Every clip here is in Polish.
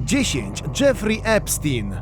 10. Jeffrey Epstein.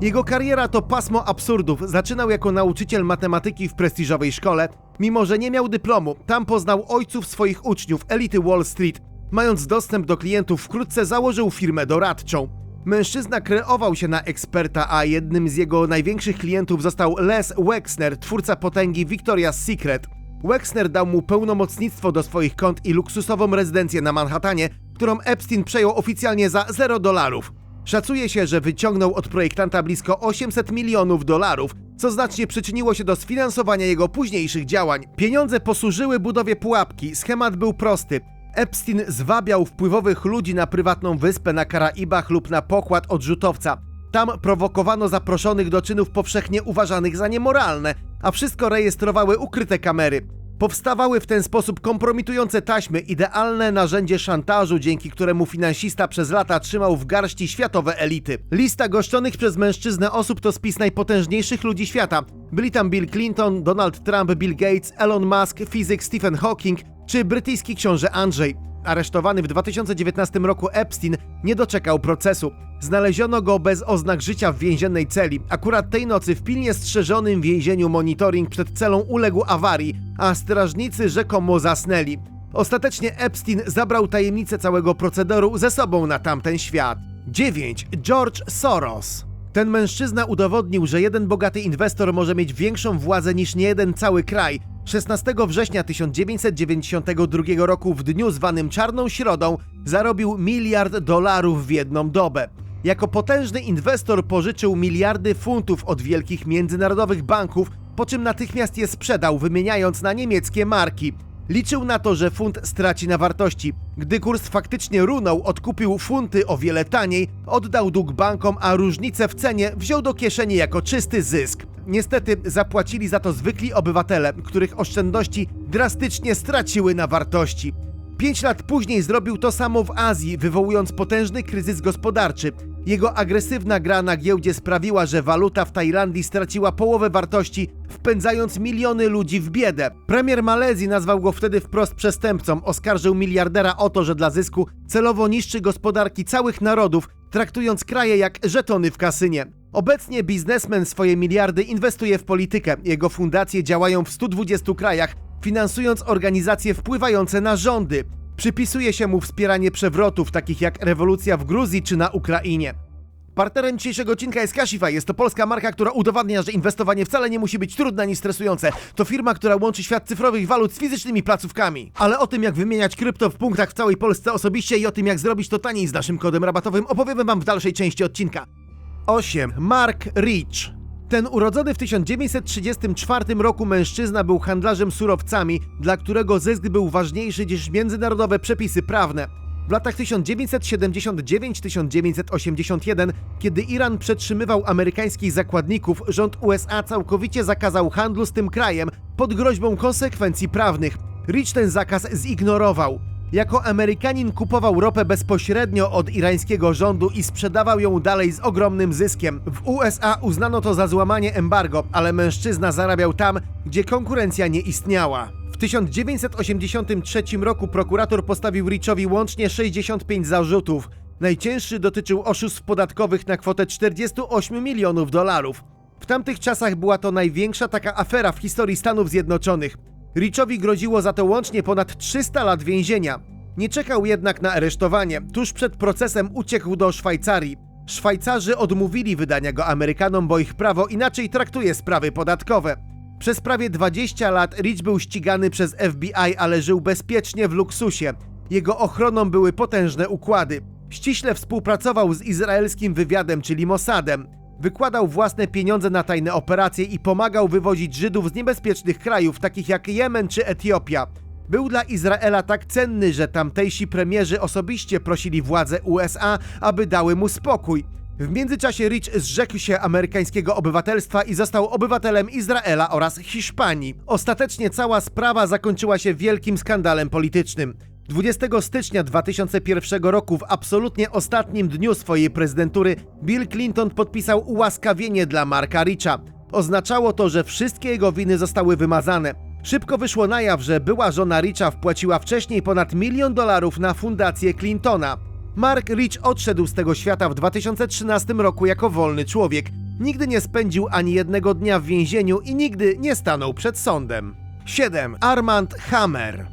Jego kariera to pasmo absurdów. Zaczynał jako nauczyciel matematyki w prestiżowej szkole. Mimo, że nie miał dyplomu, tam poznał ojców swoich uczniów, elity Wall Street. Mając dostęp do klientów, wkrótce założył firmę doradczą. Mężczyzna kreował się na eksperta, a jednym z jego największych klientów został Les Wexner, twórca potęgi Victoria's Secret. Wexner dał mu pełnomocnictwo do swoich kont i luksusową rezydencję na Manhattanie, którą Epstein przejął oficjalnie za 0 dolarów. Szacuje się, że wyciągnął od projektanta blisko 800 milionów dolarów, co znacznie przyczyniło się do sfinansowania jego późniejszych działań. Pieniądze posłużyły budowie pułapki, schemat był prosty. Epstein zwabiał wpływowych ludzi na prywatną wyspę na Karaibach lub na pokład odrzutowca. Tam prowokowano zaproszonych do czynów powszechnie uważanych za niemoralne, a wszystko rejestrowały ukryte kamery. Powstawały w ten sposób kompromitujące taśmy, idealne narzędzie szantażu, dzięki któremu finansista przez lata trzymał w garści światowe elity. Lista goszczonych przez mężczyznę osób to spis najpotężniejszych ludzi świata. Byli tam Bill Clinton, Donald Trump, Bill Gates, Elon Musk, fizyk Stephen Hawking czy brytyjski książę Andrzej. Aresztowany w 2019 roku Epstein nie doczekał procesu. Znaleziono go bez oznak życia w więziennej celi. Akurat tej nocy w pilnie strzeżonym więzieniu monitoring przed celą uległ awarii, a strażnicy rzekomo zasnęli. Ostatecznie Epstein zabrał tajemnicę całego procederu ze sobą na tamten świat. 9. George Soros ten mężczyzna udowodnił, że jeden bogaty inwestor może mieć większą władzę niż niejeden cały kraj. 16 września 1992 roku w dniu zwanym Czarną Środą zarobił miliard dolarów w jedną dobę. Jako potężny inwestor pożyczył miliardy funtów od wielkich międzynarodowych banków, po czym natychmiast je sprzedał, wymieniając na niemieckie marki. Liczył na to, że funt straci na wartości. Gdy kurs faktycznie runął, odkupił funty o wiele taniej, oddał dług bankom, a różnicę w cenie wziął do kieszeni jako czysty zysk. Niestety zapłacili za to zwykli obywatele, których oszczędności drastycznie straciły na wartości. Pięć lat później zrobił to samo w Azji, wywołując potężny kryzys gospodarczy. Jego agresywna gra na giełdzie sprawiła, że waluta w Tajlandii straciła połowę wartości, wpędzając miliony ludzi w biedę. Premier Malezji nazwał go wtedy wprost przestępcą, oskarżył miliardera o to, że dla zysku celowo niszczy gospodarki całych narodów, traktując kraje jak żetony w kasynie. Obecnie biznesmen swoje miliardy inwestuje w politykę. Jego fundacje działają w 120 krajach, finansując organizacje wpływające na rządy. Przypisuje się mu wspieranie przewrotów, takich jak rewolucja w Gruzji czy na Ukrainie. Partnerem dzisiejszego odcinka jest Kashify. Jest to polska marka, która udowadnia, że inwestowanie wcale nie musi być trudne ani stresujące. To firma, która łączy świat cyfrowych walut z fizycznymi placówkami. Ale o tym, jak wymieniać krypto w punktach w całej Polsce osobiście i o tym, jak zrobić to taniej z naszym kodem rabatowym, opowiemy Wam w dalszej części odcinka. 8. Mark Rich ten urodzony w 1934 roku mężczyzna był handlarzem surowcami, dla którego zysk był ważniejszy niż międzynarodowe przepisy prawne. W latach 1979-1981, kiedy Iran przetrzymywał amerykańskich zakładników, rząd USA całkowicie zakazał handlu z tym krajem pod groźbą konsekwencji prawnych. Rich ten zakaz zignorował. Jako Amerykanin kupował ropę bezpośrednio od irańskiego rządu i sprzedawał ją dalej z ogromnym zyskiem. W USA uznano to za złamanie embargo, ale mężczyzna zarabiał tam, gdzie konkurencja nie istniała. W 1983 roku prokurator postawił Richowi łącznie 65 zarzutów. Najcięższy dotyczył oszustw podatkowych na kwotę 48 milionów dolarów. W tamtych czasach była to największa taka afera w historii Stanów Zjednoczonych. Richowi groziło za to łącznie ponad 300 lat więzienia. Nie czekał jednak na aresztowanie. Tuż przed procesem uciekł do Szwajcarii. Szwajcarzy odmówili wydania go Amerykanom, bo ich prawo inaczej traktuje sprawy podatkowe. Przez prawie 20 lat Rich był ścigany przez FBI, ale żył bezpiecznie w luksusie. Jego ochroną były potężne układy. Ściśle współpracował z izraelskim wywiadem, czyli Mossadem. Wykładał własne pieniądze na tajne operacje i pomagał wywozić Żydów z niebezpiecznych krajów, takich jak Jemen czy Etiopia. Był dla Izraela tak cenny, że tamtejsi premierzy osobiście prosili władze USA, aby dały mu spokój. W międzyczasie Rich zrzekł się amerykańskiego obywatelstwa i został obywatelem Izraela oraz Hiszpanii. Ostatecznie cała sprawa zakończyła się wielkim skandalem politycznym. 20 stycznia 2001 roku, w absolutnie ostatnim dniu swojej prezydentury, Bill Clinton podpisał ułaskawienie dla Marka Richa. Oznaczało to, że wszystkie jego winy zostały wymazane. Szybko wyszło na jaw, że była żona Richa wpłaciła wcześniej ponad milion dolarów na fundację Clintona. Mark Rich odszedł z tego świata w 2013 roku jako wolny człowiek. Nigdy nie spędził ani jednego dnia w więzieniu i nigdy nie stanął przed sądem. 7. Armand Hammer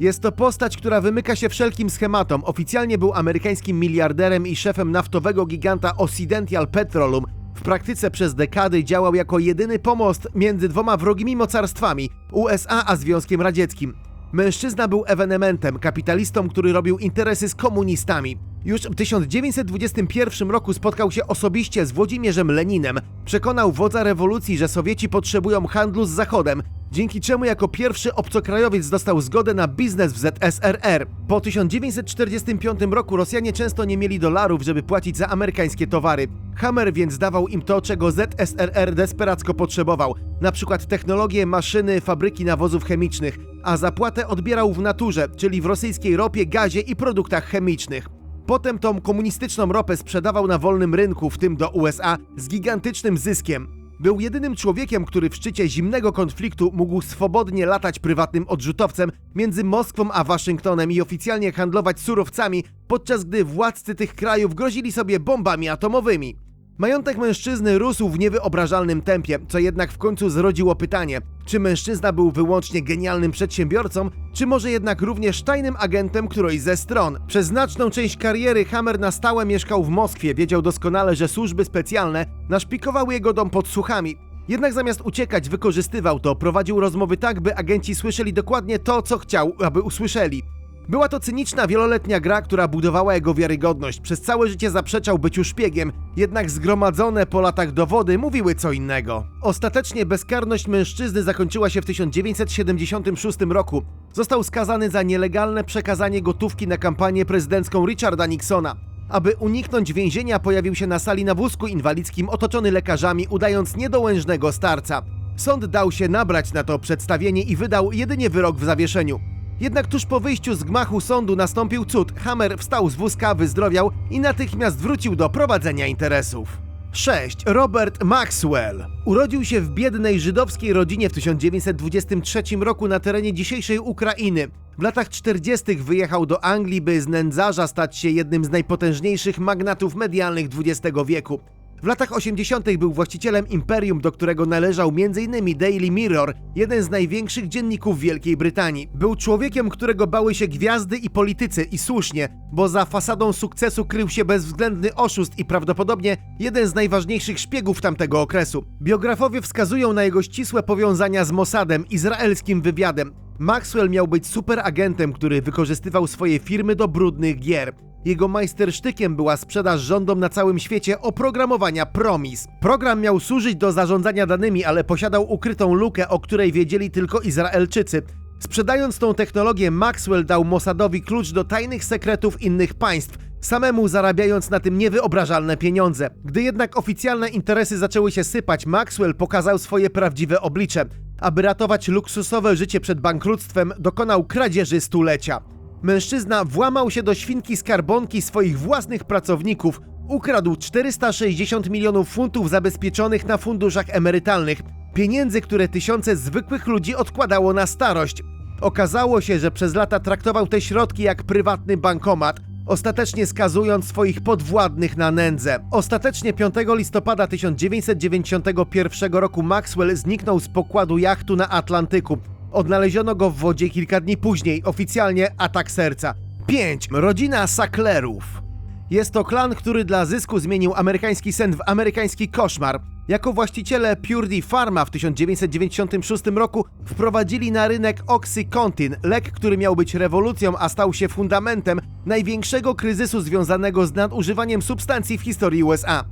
jest to postać, która wymyka się wszelkim schematom. Oficjalnie był amerykańskim miliarderem i szefem naftowego giganta Occidental Petroleum. W praktyce przez dekady działał jako jedyny pomost między dwoma wrogimi mocarstwami USA a Związkiem Radzieckim. Mężczyzna był ewenementem, kapitalistą, który robił interesy z komunistami. Już w 1921 roku spotkał się osobiście z Włodzimierzem Leninem. Przekonał wodza rewolucji, że Sowieci potrzebują handlu z Zachodem, dzięki czemu jako pierwszy obcokrajowiec dostał zgodę na biznes w ZSRR. Po 1945 roku Rosjanie często nie mieli dolarów, żeby płacić za amerykańskie towary. Hammer więc dawał im to, czego ZSRR desperacko potrzebował, na przykład technologie, maszyny, fabryki nawozów chemicznych, a zapłatę odbierał w naturze, czyli w rosyjskiej ropie, gazie i produktach chemicznych. Potem tą komunistyczną ropę sprzedawał na wolnym rynku, w tym do USA, z gigantycznym zyskiem. Był jedynym człowiekiem, który w szczycie zimnego konfliktu mógł swobodnie latać prywatnym odrzutowcem między Moskwą a Waszyngtonem i oficjalnie handlować surowcami, podczas gdy władcy tych krajów grozili sobie bombami atomowymi. Majątek mężczyzny rósł w niewyobrażalnym tempie, co jednak w końcu zrodziło pytanie, czy mężczyzna był wyłącznie genialnym przedsiębiorcą, czy może jednak również tajnym agentem którejś ze stron. Przez znaczną część kariery Hammer na stałe mieszkał w Moskwie, wiedział doskonale, że służby specjalne naszpikowały jego dom podsłuchami. Jednak zamiast uciekać, wykorzystywał to, prowadził rozmowy tak, by agenci słyszeli dokładnie to, co chciał, aby usłyszeli. Była to cyniczna, wieloletnia gra, która budowała jego wiarygodność. Przez całe życie zaprzeczał byciu szpiegiem, jednak zgromadzone po latach dowody mówiły co innego. Ostatecznie bezkarność mężczyzny zakończyła się w 1976 roku. Został skazany za nielegalne przekazanie gotówki na kampanię prezydencką Richarda Nixona. Aby uniknąć więzienia, pojawił się na sali na wózku inwalidzkim otoczony lekarzami, udając niedołężnego starca. Sąd dał się nabrać na to przedstawienie i wydał jedynie wyrok w zawieszeniu. Jednak tuż po wyjściu z gmachu sądu nastąpił cud. Hammer wstał z wózka, wyzdrowiał i natychmiast wrócił do prowadzenia interesów. 6. Robert Maxwell urodził się w biednej żydowskiej rodzinie w 1923 roku na terenie dzisiejszej Ukrainy. W latach 40. wyjechał do Anglii, by z nędzarza stać się jednym z najpotężniejszych magnatów medialnych XX wieku. W latach 80. był właścicielem imperium, do którego należał m.in. Daily Mirror, jeden z największych dzienników Wielkiej Brytanii. Był człowiekiem, którego bały się gwiazdy i politycy i słusznie, bo za fasadą sukcesu krył się bezwzględny oszust i prawdopodobnie jeden z najważniejszych szpiegów tamtego okresu. Biografowie wskazują na jego ścisłe powiązania z Mossadem, izraelskim wywiadem. Maxwell miał być superagentem, który wykorzystywał swoje firmy do brudnych gier. Jego majstersztykiem była sprzedaż rządom na całym świecie oprogramowania Promis. Program miał służyć do zarządzania danymi, ale posiadał ukrytą lukę, o której wiedzieli tylko Izraelczycy. Sprzedając tą technologię, Maxwell dał Mossadowi klucz do tajnych sekretów innych państw, samemu zarabiając na tym niewyobrażalne pieniądze. Gdy jednak oficjalne interesy zaczęły się sypać, Maxwell pokazał swoje prawdziwe oblicze. Aby ratować luksusowe życie przed bankructwem, dokonał kradzieży stulecia. Mężczyzna włamał się do świnki skarbonki swoich własnych pracowników, ukradł 460 milionów funtów zabezpieczonych na funduszach emerytalnych, pieniędzy, które tysiące zwykłych ludzi odkładało na starość. Okazało się, że przez lata traktował te środki jak prywatny bankomat, ostatecznie skazując swoich podwładnych na nędzę. Ostatecznie 5 listopada 1991 roku Maxwell zniknął z pokładu jachtu na Atlantyku. Odnaleziono go w wodzie kilka dni później, oficjalnie atak serca. 5. Rodzina Sacklerów. Jest to klan, który dla zysku zmienił amerykański sen w amerykański koszmar. Jako właściciele Purdy Pharma w 1996 roku wprowadzili na rynek Oxycontin, lek, który miał być rewolucją, a stał się fundamentem największego kryzysu związanego z nadużywaniem substancji w historii USA.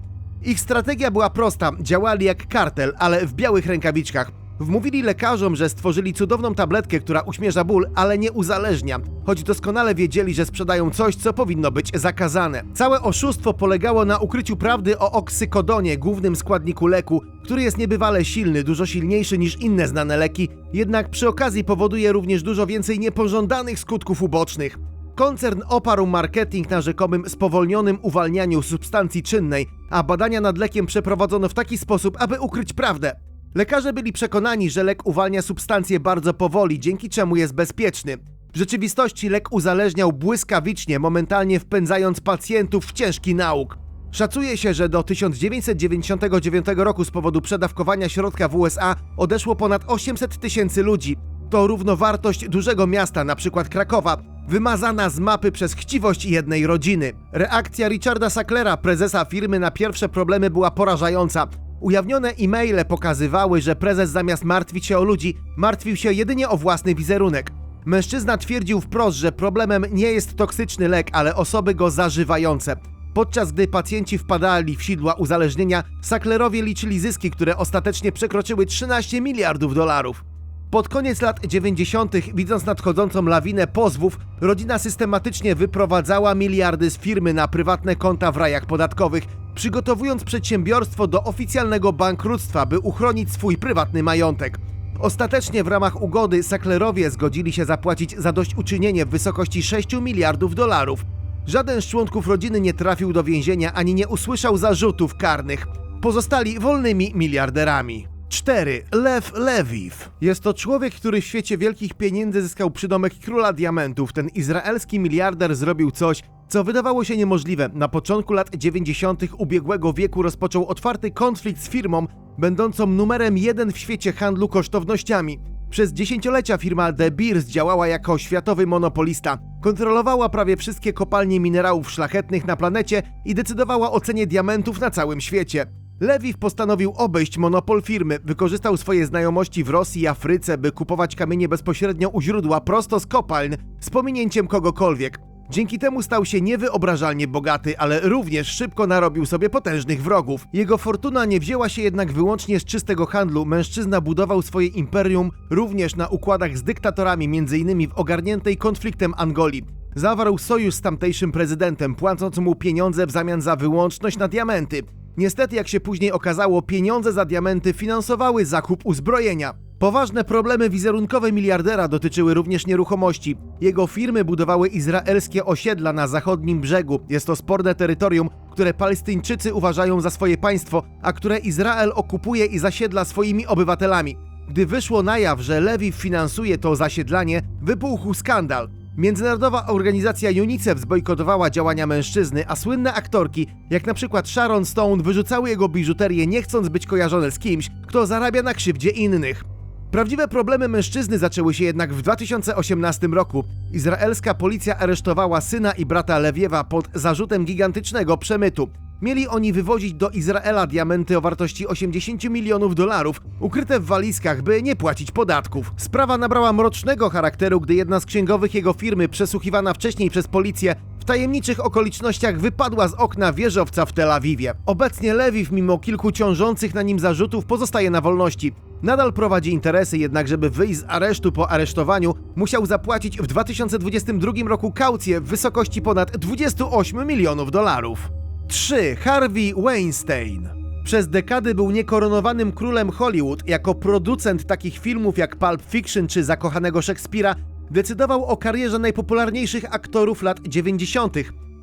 Ich strategia była prosta, działali jak kartel, ale w białych rękawiczkach. Wmówili lekarzom, że stworzyli cudowną tabletkę, która uśmierza ból, ale nie uzależnia, choć doskonale wiedzieli, że sprzedają coś, co powinno być zakazane. Całe oszustwo polegało na ukryciu prawdy o oksykodonie, głównym składniku leku, który jest niebywale silny, dużo silniejszy niż inne znane leki, jednak przy okazji powoduje również dużo więcej niepożądanych skutków ubocznych. Koncern oparł marketing na rzekomym spowolnionym uwalnianiu substancji czynnej, a badania nad lekiem przeprowadzono w taki sposób, aby ukryć prawdę. Lekarze byli przekonani, że lek uwalnia substancje bardzo powoli, dzięki czemu jest bezpieczny. W rzeczywistości lek uzależniał błyskawicznie, momentalnie wpędzając pacjentów w ciężki nauk. Szacuje się, że do 1999 roku z powodu przedawkowania środka w USA odeszło ponad 800 tysięcy ludzi. To równowartość dużego miasta, np. Krakowa, wymazana z mapy przez chciwość jednej rodziny. Reakcja Richarda Sacklera, prezesa firmy, na pierwsze problemy była porażająca. Ujawnione e-maile pokazywały, że prezes zamiast martwić się o ludzi, martwił się jedynie o własny wizerunek. Mężczyzna twierdził wprost, że problemem nie jest toksyczny lek, ale osoby go zażywające. Podczas gdy pacjenci wpadali w sidła uzależnienia, Sacklerowie liczyli zyski, które ostatecznie przekroczyły 13 miliardów dolarów. Pod koniec lat 90., widząc nadchodzącą lawinę pozwów, rodzina systematycznie wyprowadzała miliardy z firmy na prywatne konta w rajach podatkowych, przygotowując przedsiębiorstwo do oficjalnego bankructwa, by uchronić swój prywatny majątek. Ostatecznie w ramach ugody Sacklerowie zgodzili się zapłacić zadośćuczynienie w wysokości 6 miliardów dolarów. Żaden z członków rodziny nie trafił do więzienia ani nie usłyszał zarzutów karnych. Pozostali wolnymi miliarderami. 4. Lew Lewiw. Jest to człowiek, który w świecie wielkich pieniędzy zyskał przydomek króla diamentów. Ten izraelski miliarder zrobił coś, co wydawało się niemożliwe. Na początku lat 90. ubiegłego wieku rozpoczął otwarty konflikt z firmą, będącą numerem jeden w świecie handlu kosztownościami. Przez dziesięciolecia firma De Beers działała jako światowy monopolista. Kontrolowała prawie wszystkie kopalnie minerałów szlachetnych na planecie i decydowała o cenie diamentów na całym świecie. Lewiw postanowił obejść monopol firmy, wykorzystał swoje znajomości w Rosji i Afryce, by kupować kamienie bezpośrednio u źródła prosto z kopalń, z pominięciem kogokolwiek. Dzięki temu stał się niewyobrażalnie bogaty, ale również szybko narobił sobie potężnych wrogów. Jego fortuna nie wzięła się jednak wyłącznie z czystego handlu. Mężczyzna budował swoje imperium również na układach z dyktatorami, m.in. w ogarniętej konfliktem Angolii. Zawarł sojusz z tamtejszym prezydentem, płacąc mu pieniądze w zamian za wyłączność na diamenty. Niestety, jak się później okazało, pieniądze za diamenty finansowały zakup uzbrojenia. Poważne problemy wizerunkowe miliardera dotyczyły również nieruchomości. Jego firmy budowały izraelskie osiedla na zachodnim brzegu. Jest to sporne terytorium, które Palestyńczycy uważają za swoje państwo, a które Izrael okupuje i zasiedla swoimi obywatelami. Gdy wyszło na jaw, że Lewi finansuje to zasiedlanie, wybuchł skandal. Międzynarodowa organizacja UNICEF zbojkotowała działania mężczyzny, a słynne aktorki, jak na przykład Sharon Stone, wyrzucały jego biżuterię nie chcąc być kojarzone z kimś, kto zarabia na krzywdzie innych. Prawdziwe problemy mężczyzny zaczęły się jednak w 2018 roku. Izraelska policja aresztowała syna i brata Lewiewa pod zarzutem gigantycznego przemytu. Mieli oni wywozić do Izraela diamenty o wartości 80 milionów dolarów, ukryte w walizkach, by nie płacić podatków. Sprawa nabrała mrocznego charakteru, gdy jedna z księgowych jego firmy, przesłuchiwana wcześniej przez policję, w tajemniczych okolicznościach wypadła z okna wieżowca w Tel Awiwie. Obecnie Lewiw, mimo kilku ciążących na nim zarzutów, pozostaje na wolności. Nadal prowadzi interesy, jednak żeby wyjść z aresztu po aresztowaniu, musiał zapłacić w 2022 roku kaucję w wysokości ponad 28 milionów dolarów. 3. Harvey Weinstein przez dekady był niekoronowanym królem Hollywood. Jako producent takich filmów jak Pulp Fiction czy Zakochanego Szekspira decydował o karierze najpopularniejszych aktorów lat 90.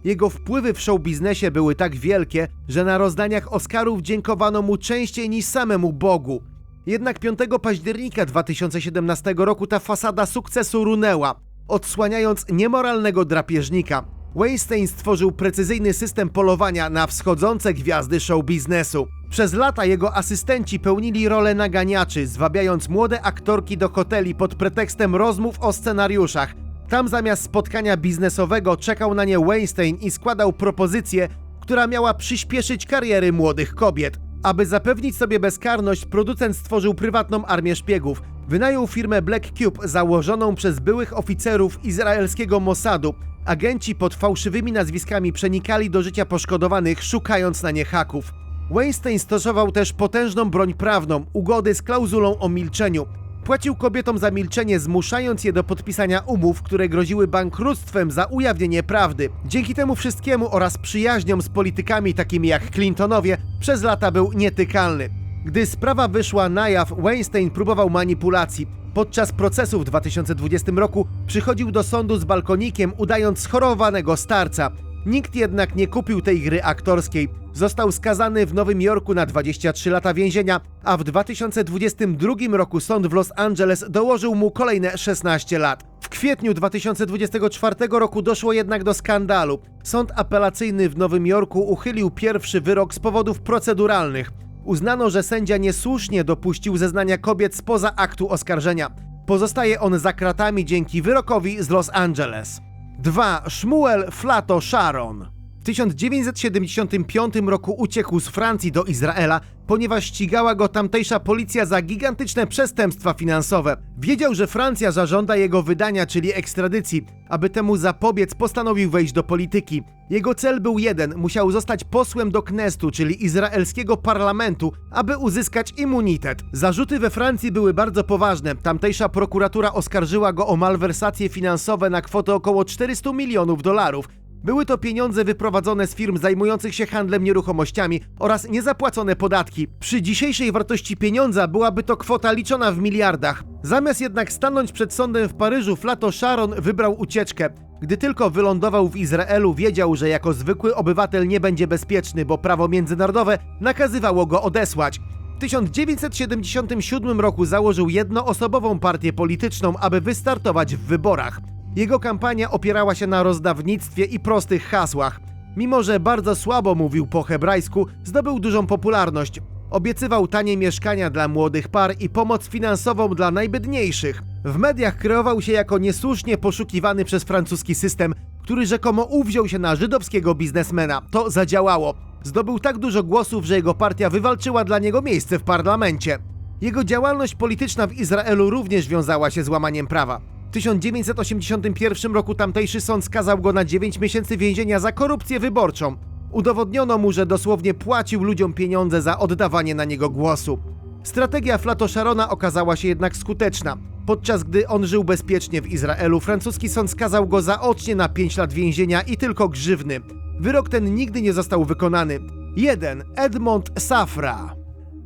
Jego wpływy w showbiznesie były tak wielkie, że na rozdaniach Oscarów dziękowano mu częściej niż samemu Bogu. Jednak 5 października 2017 roku ta fasada sukcesu runęła, odsłaniając niemoralnego drapieżnika. Weinstein stworzył precyzyjny system polowania na wschodzące gwiazdy show biznesu. Przez lata jego asystenci pełnili rolę naganiaczy, zwabiając młode aktorki do hoteli pod pretekstem rozmów o scenariuszach. Tam zamiast spotkania biznesowego czekał na nie Weinstein i składał propozycję, która miała przyspieszyć kariery młodych kobiet. Aby zapewnić sobie bezkarność, producent stworzył prywatną armię szpiegów. Wynajął firmę Black Cube założoną przez byłych oficerów izraelskiego Mossadu. Agenci pod fałszywymi nazwiskami przenikali do życia poszkodowanych, szukając na nie haków. Weinstein stosował też potężną broń prawną, ugody z klauzulą o milczeniu. Płacił kobietom za milczenie, zmuszając je do podpisania umów, które groziły bankructwem za ujawnienie prawdy. Dzięki temu wszystkiemu oraz przyjaźniom z politykami takimi jak Clintonowie, przez lata był nietykalny. Gdy sprawa wyszła na jaw, Weinstein próbował manipulacji. Podczas procesu w 2020 roku przychodził do sądu z balkonikiem, udając schorowanego starca. Nikt jednak nie kupił tej gry aktorskiej. Został skazany w Nowym Jorku na 23 lata więzienia, a w 2022 roku sąd w Los Angeles dołożył mu kolejne 16 lat. W kwietniu 2024 roku doszło jednak do skandalu. Sąd apelacyjny w Nowym Jorku uchylił pierwszy wyrok z powodów proceduralnych. Uznano, że sędzia niesłusznie dopuścił zeznania kobiet spoza aktu oskarżenia. Pozostaje on za kratami dzięki wyrokowi z Los Angeles. 2. Shmuel Flato Sharon 1975 roku uciekł z Francji do Izraela, ponieważ ścigała go tamtejsza policja za gigantyczne przestępstwa finansowe. Wiedział, że Francja zażąda jego wydania, czyli ekstradycji. Aby temu zapobiec, postanowił wejść do polityki. Jego cel był jeden: musiał zostać posłem do Knestu, czyli izraelskiego parlamentu, aby uzyskać immunitet. Zarzuty we Francji były bardzo poważne. Tamtejsza prokuratura oskarżyła go o malwersacje finansowe na kwotę około 400 milionów dolarów. Były to pieniądze wyprowadzone z firm zajmujących się handlem nieruchomościami oraz niezapłacone podatki. Przy dzisiejszej wartości pieniądza byłaby to kwota liczona w miliardach. Zamiast jednak stanąć przed sądem w Paryżu, Flato Sharon wybrał ucieczkę. Gdy tylko wylądował w Izraelu, wiedział, że jako zwykły obywatel nie będzie bezpieczny, bo prawo międzynarodowe nakazywało go odesłać. W 1977 roku założył jednoosobową partię polityczną, aby wystartować w wyborach. Jego kampania opierała się na rozdawnictwie i prostych hasłach. Mimo, że bardzo słabo mówił po hebrajsku, zdobył dużą popularność. Obiecywał tanie mieszkania dla młodych par i pomoc finansową dla najbiedniejszych. W mediach kreował się jako niesłusznie poszukiwany przez francuski system, który rzekomo uwziął się na żydowskiego biznesmena. To zadziałało. Zdobył tak dużo głosów, że jego partia wywalczyła dla niego miejsce w parlamencie. Jego działalność polityczna w Izraelu również wiązała się z łamaniem prawa. W 1981 roku tamtejszy sąd skazał go na 9 miesięcy więzienia za korupcję wyborczą. Udowodniono mu, że dosłownie płacił ludziom pieniądze za oddawanie na niego głosu. Strategia Flato Sharona okazała się jednak skuteczna. Podczas gdy on żył bezpiecznie w Izraelu, francuski sąd skazał go zaocznie na 5 lat więzienia i tylko grzywny. Wyrok ten nigdy nie został wykonany. 1. Edmond Safra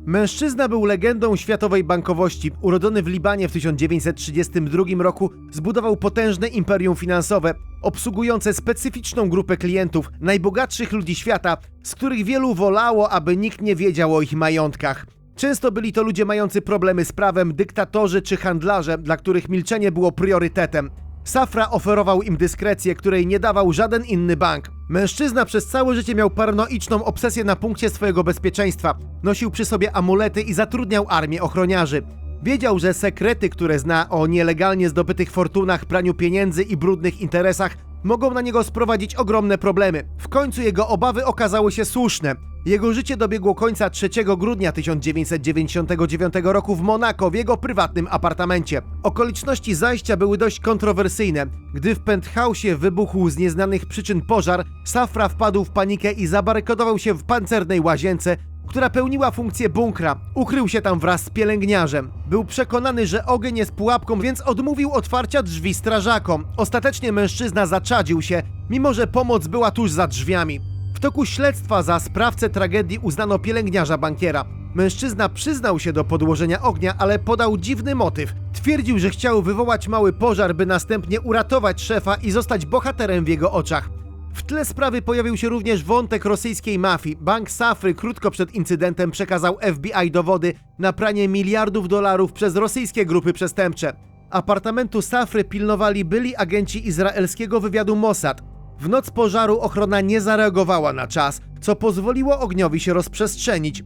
Mężczyzna był legendą światowej bankowości. Urodzony w Libanie w 1932 roku, zbudował potężne imperium finansowe, obsługujące specyficzną grupę klientów, najbogatszych ludzi świata, z których wielu wolało, aby nikt nie wiedział o ich majątkach. Często byli to ludzie mający problemy z prawem, dyktatorzy czy handlarze, dla których milczenie było priorytetem. Safra oferował im dyskrecję, której nie dawał żaden inny bank. Mężczyzna przez całe życie miał paranoiczną obsesję na punkcie swojego bezpieczeństwa. Nosił przy sobie amulety i zatrudniał armię ochroniarzy. Wiedział, że sekrety, które zna o nielegalnie zdobytych fortunach, praniu pieniędzy i brudnych interesach, mogą na niego sprowadzić ogromne problemy. W końcu jego obawy okazały się słuszne. Jego życie dobiegło końca 3 grudnia 1999 roku w Monako w jego prywatnym apartamencie. Okoliczności zajścia były dość kontrowersyjne. Gdy w penthouse'ie wybuchł z nieznanych przyczyn pożar, Safra wpadł w panikę i zabarykodował się w pancernej łazience, która pełniła funkcję bunkra. Ukrył się tam wraz z pielęgniarzem. Był przekonany, że ogień jest pułapką, więc odmówił otwarcia drzwi strażakom. Ostatecznie mężczyzna zaczadził się, mimo że pomoc była tuż za drzwiami. W toku śledztwa za sprawcę tragedii uznano pielęgniarza bankiera. Mężczyzna przyznał się do podłożenia ognia, ale podał dziwny motyw. Twierdził, że chciał wywołać mały pożar, by następnie uratować szefa i zostać bohaterem w jego oczach. W tle sprawy pojawił się również wątek rosyjskiej mafii. Bank Safry krótko przed incydentem przekazał FBI dowody na pranie miliardów dolarów przez rosyjskie grupy przestępcze. Apartamentu Safry pilnowali byli agenci izraelskiego wywiadu Mossad. W noc pożaru ochrona nie zareagowała na czas, co pozwoliło ogniowi się rozprzestrzenić.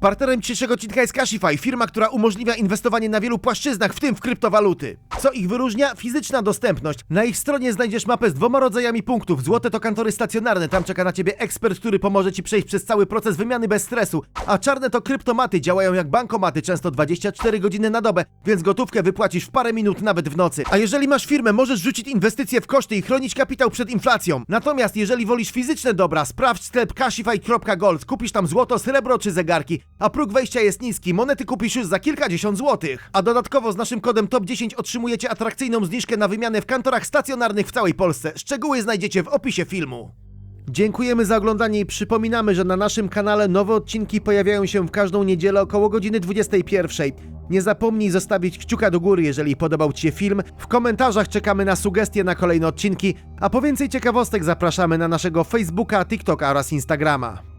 Partnerem dzisiejszego odcinka jest Cashify, firma, która umożliwia inwestowanie na wielu płaszczyznach, w tym w kryptowaluty. Co ich wyróżnia? Fizyczna dostępność. Na ich stronie znajdziesz mapę z dwoma rodzajami punktów. Złote to kantory stacjonarne, tam czeka na ciebie ekspert, który pomoże ci przejść przez cały proces wymiany bez stresu. A czarne to kryptomaty, działają jak bankomaty, często 24 godziny na dobę, więc gotówkę wypłacisz w parę minut, nawet w nocy. A jeżeli masz firmę, możesz rzucić inwestycje w koszty i chronić kapitał przed inflacją. Natomiast jeżeli wolisz fizyczne dobra, sprawdź sklep cashify.gold. Kupisz tam złoto, srebro czy zegarki a próg wejścia jest niski, monety kupisz już za kilkadziesiąt złotych. A dodatkowo z naszym kodem TOP10 otrzymujecie atrakcyjną zniżkę na wymianę w kantorach stacjonarnych w całej Polsce. Szczegóły znajdziecie w opisie filmu. Dziękujemy za oglądanie i przypominamy, że na naszym kanale nowe odcinki pojawiają się w każdą niedzielę około godziny 21. Nie zapomnij zostawić kciuka do góry, jeżeli podobał Ci się film. W komentarzach czekamy na sugestie na kolejne odcinki, a po więcej ciekawostek zapraszamy na naszego Facebooka, TikToka oraz Instagrama.